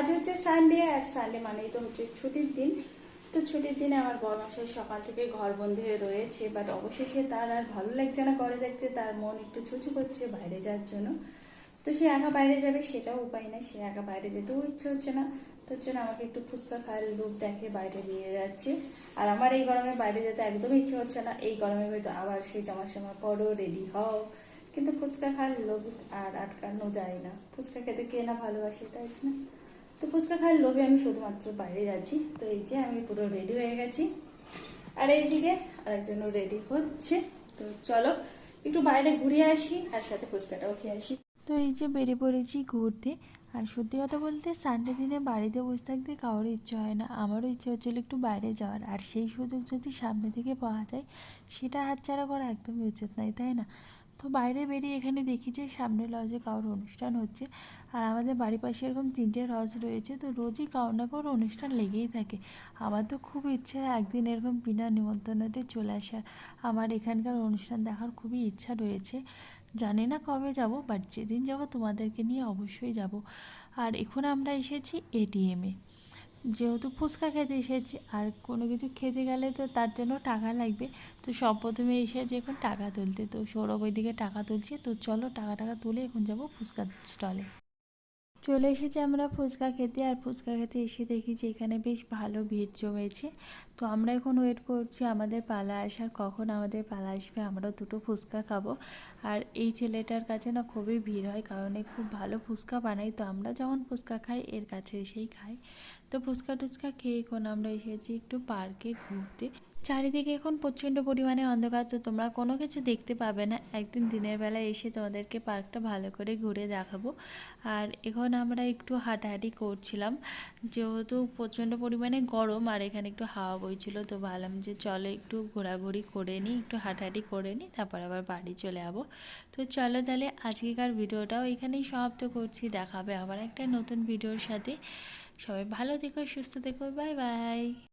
আজ হচ্ছে সানডে আর সানডে মানেই তো হচ্ছে ছুটির দিন। তো ছুটির দিনে আমার বড় মাসের সকাল থেকে ঘর বন্ধ হয়ে রয়েছে বাট অবশেষে তার আর ভালো লাগছে না ঘরে দেখতে, তার মন একটু ছুচু করছে বাইরে যাওয়ার জন্য। তো সে একা বাইরে যাবে সেটাও উপায় নেই, সে একা বাইরে যেতেও ইচ্ছে হচ্ছে না। তোর জন্য আমাকে একটু ফুচকা খাওয়ার লোভ দেখে বাইরে নিয়ে যাচ্ছে। আর আমার এই গরমে বাইরে যেতে একদমই ইচ্ছে হচ্ছে না, এই গরমে হয়তো আবার সেই জামা সামা পরো রেডি হও। কিন্তু ফুচকা খাওয়ার লোভ আর আটকানো যায় না। ফুচকা খেতে কে না ভালোবাসে, তাই না? তো ফুচকা খাওয়ার লোভে আমি শুধুমাত্র বাইরে যাচ্ছি। তো এই যে আমি পুরো রেডি হয়ে গেছি। আর এইদিকে আরেকজনও রেডি হচ্ছে। তো চলো, একটু বাইরে ঘুরে আসি আর সাথে ফুচকাটাও খেয়ে আসি। তো এই যে বেরিয়ে পড়েছি ঘুরতে। আর সত্যি কথা বলতে সানডে দিনে বাড়িতে বসে থাকতে কারোর ইচ্ছে হয় না। আমারও ইচ্ছে হচ্ছিল একটু বাইরে যাওয়ার। আর সেই সুযোগ যদি সামনে থেকে পাওয়া যায়, সেটা হাতছাড়া করা একদমই উচিত নয়, তাই না? তো বাইরে বেরিয়ে এখানে দেখি যে সামনে লজে কারোর অনুষ্ঠান হচ্ছে। আর আমাদের বাড়ির পাশে এরকম তিনটে লজ রয়েছে, তো রোজই কারও না কারোর অনুষ্ঠান লেগেই থাকে। আমার তো খুব ইচ্ছা একদিন এরকম বিনা নিমন্ত্রণতে চলে আসার। আমার এখানকার অনুষ্ঠান দেখার খুবই ইচ্ছা রয়েছে। জানি না কবে যাব বাট যেদিন যাব তোমাদেরকে নিয়ে অবশ্যই যাব। আর এখন আমরা এসেছি এটিএমে যেহেতু ফুচকা খেতে এসেছি, আর কোনো কিছু খেতে গেলে তো তার জন্য টাকা লাগবে। তো সব প্রথমে এসেছি এখন টাকা তুলতে, তো সৌরভ ওইদিকে টাকা তুলছে। তো চলো টাকা টাকা তুলে এখন যাব ফুচকা স্টলে চলে এসেছি আমরা ফুচকা খেতে আর ফুচকা খেতে এসে দেখি যে এখানে বেশ ভালো ভিড় জমেছে। তো আমরা এখন ওয়েট করছি আমাদের পালা আসার, কখন আমাদের পালা আসবে, আমরাও দুটো ফুচকা খাব। আর এই ছেলেটার কাছে না খুবই ভিড় হয়, কারণ এ খুব ভালো ফুচকা বানাই তো আমরা যখন ফুচকা খাই, এর কাছে এসেই খাই। তো ফুচকা টুচকা খেয়ে এখন আমরা এসেছি একটু পার্কে ঘুরতে। চারিদিকে এখন প্রচণ্ড পরিমাণে অন্ধকার, তো তোমরা কোনো কিছু দেখতে পাবে না। একদিন দিনের বেলায় এসে তোমাদেরকে পার্কটা ভালো করে ঘুরে দেখাবো। আর এখন আমরা একটু হাঁটাহাঁটি করছিলাম। যেহেতু প্রচণ্ড পরিমাণে গরম আর এখানে একটু হাওয়া বইছিল, তো ভাবলাম যে চলো একটু ঘোরাঘুরি করে নিই, একটু হাঁটাহাঁটি করে নিই, তারপর আবার বাড়ি চলে যাব। তো চলো তাহলে আজকেকার ভিডিওটাও এখানেই সমাপ্ত করছি। দেখাবে আবার একটা নতুন ভিডিওর সাথে। সবাই ভালো থেকো, সুস্থ থেকো, বাই বাই।